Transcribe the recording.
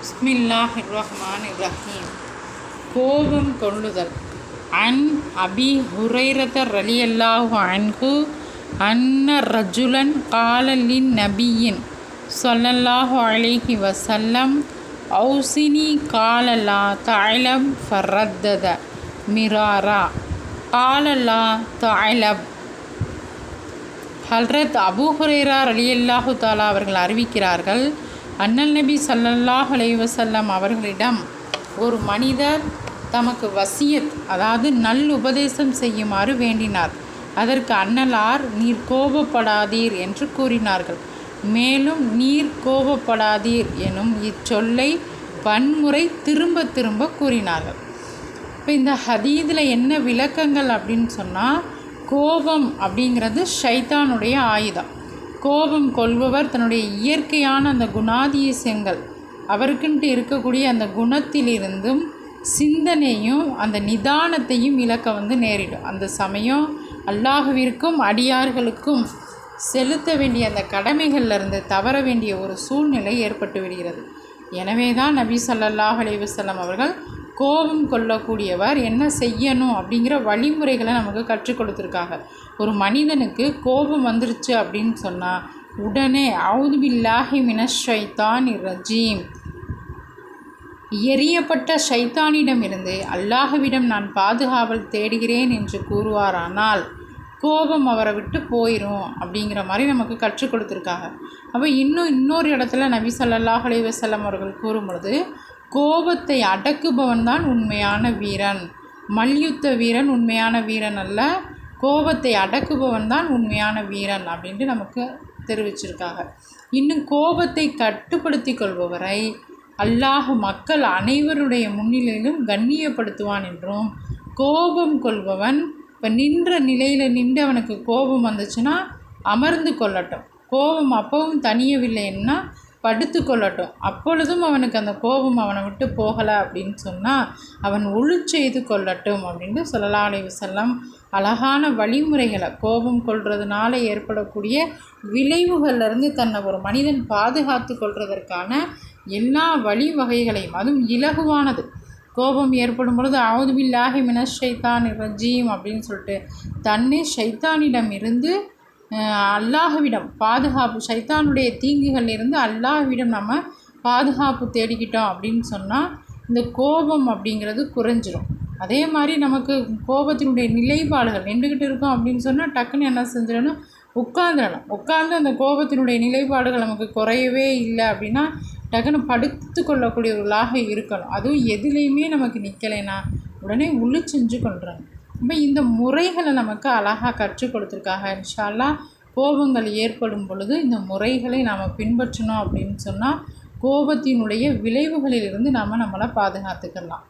பிஸ்மில்லாஹ் ரஹ்மான் ரஹீம் கோபம் கொள்ளுதல். அன் அபி ஹுரைரத ரலியல்லாஹு அன்ஹு அன்ன ரஜுலன் காலலின் நபியின் சொல்லல்லாஹு அலிஹி வசல்லம் ஔசினி காலலா தஅலம் ஃபர்ரத்தத மிராரா. காலலா தாய்லப் ஹல்ரத் அபு ஹுரைரா ரலியல்லாஹு தாலா அவர்கள் அறிவிக்கிறார்கள் அண்ணல் நபி சல்லல்லாஹ் அலைவசல்லம் அவர்களிடம் ஒரு மனிதர் தமக்கு வசியத் அதாவது நல் உபதேசம் செய்யுமாறு வேண்டினார். அதற்கு அண்ணலார் நீர் கோபப்படாதீர் என்று கூறினார்கள். மேலும் நீர் கோபப்படாதீர் எனும் இச்சொல்லை பன்முறை திரும்ப திரும்ப கூறினார்கள். இப்போ இந்த ஹதீதில் என்ன விளக்கங்கள் அப்படின்னு சொன்னால் கோபம் அப்படிங்கிறது ஷைத்தானுடைய ஆயுதம். கோபம் கொள்பவர் தன்னுடைய இயற்கையான அந்த குணாதிசயங்கள். அவருக்குன்ட்டு இருக்கக்கூடிய அந்த குணத்திலிருந்தும் சிந்தனையும் அந்த நிதானத்தையும் இழக்க வந்து நேரிடும். அந்த சமயம் அல்லாஹுவிற்கும் அடியார்களுக்கும் செலுத்த வேண்டிய அந்த கடமைகளிலிருந்து தவற வேண்டிய ஒரு சூழ்நிலை ஏற்பட்டு விடுகிறது. எனவே தான் நபி சல்லாஹ் அலைஹி வஸல்லம் அவர்கள் கோபம் கொள்ளக்கூடியவர் என்ன செய்யணும் அப்படிங்கிற வழிமுறைகளை நமக்கு கற்றுக் கொடுத்துருக்காங்க. ஒரு மனிதனுக்கு கோபம் வந்துருச்சு அப்படின்னு சொன்னால் உடனே அவுதுபில்லாஹி மினஷைத்தான் ரஜீம். எரியப்பட்ட ஷைத்தானிடமிருந்து அல்லாஹுவிடம் நான் பாதுகாவல் தேடுகிறேன் என்று கூறுவாரானால் கோபம் அவரை விட்டு போயிடும் அப்படிங்கிற மாதிரி நமக்கு கற்றுக் கொடுத்துருக்காங்க. அப்போ இன்னும் இன்னொரு இடத்துல நபி சல்லாஹ் அலைஹி அவர்கள் கூறும்பொழுது கோபத்தை அடக்குபவன் தான் உண்மையான வீரன். மல்யுத்த வீரன் உண்மையான வீரன் அல்ல கோபத்தை அடக்குபவன் தான் உண்மையான வீரன் அப்படின்ட்டு நமக்கு தெரிவிச்சிருக்காங்க. இன்னும் கோபத்தை கட்டுப்படுத்தி கொள்பவரை அல்லாஹ் மக்கள் அனைவருடைய முன்னிலையிலும் கண்ணியப்படுத்துவான் என்றும் கோபம் கொள்பவன் இப்போ நின்ற நிலையில் நின்று அவனுக்கு கோபம் வந்துச்சுன்னா அமர்ந்து கொள்ளட்டும். கோபம் அப்பவும் தனியவில்லைன்னா படுத்து கொள்ளட்டும் அப்பொழுதும் அவனுக்கு அந்த கோபம் அவனை விட்டு போகலை அப்படின்னு சொன்னால் அவன் ஒழுச்செய்து கொள்ளட்டும் அப்படின்ட்டு சொல்லலா செல்லம் அழகான வழிமுறைகளை கோபம் கொள்றதுனால ஏற்படக்கூடிய விளைவுகள்லேருந்து தன்னை ஒரு மனிதன் பாதுகாத்து கொள்வதற்கான எல்லா வழிவகைகளையும் அதுவும் இலகுவானது. கோபம் ஏற்படும் பொழுது அவுது பில்லாஹி ஷைத்தான் ரஜீம் அப்படின்னு சொல்லிட்டு தன்னை ஷைத்தானிடம் இருந்து அல்லாஹுவிடம் பாதுகாப்பு சைத்தானுடைய தீங்குகள் இருந்து அல்லாஹுவிடம் நம்ம பாதுகாப்பு தேடிக்கிட்டோம் அப்படின்னு சொன்னால் இந்த கோபம் அப்படிங்கிறது குறைஞ்சிரும். அதே மாதிரி நமக்கு கோபத்தினுடைய நிலைப்பாடுகள் நின்றுக்கிட்டு இருக்கோம் அப்படின்னு சொன்னால் டக்குன்னு என்ன செஞ்சிடணும்? உட்காந்துடணும் உட்காந்து அந்த கோபத்தினுடைய நிலைப்பாடுகள் நமக்கு குறையவே இல்லை அப்படின்னா டக்குன்னு படுத்து கொள்ளக்கூடியவர்களாக இருக்கணும். அதுவும் எதுலேயுமே நமக்கு நிற்கலைன்னா உடனே உள்ளு செஞ்சு கொள்கிறாங்க இப்போ இந்த முறைகளை நமக்கு அழகாக கற்றுக் கொடுத்துருக்காங்க. இன்ஷால்லா கோபங்கள் ஏற்படும் பொழுது இந்த முறைகளை நாம் பின்பற்றணும் அப்படின்னு சொன்னால் கோபத்தினுடைய விளைவுகளிலிருந்து நாம் நம்மளை பாதுகாத்துக்கலாம்.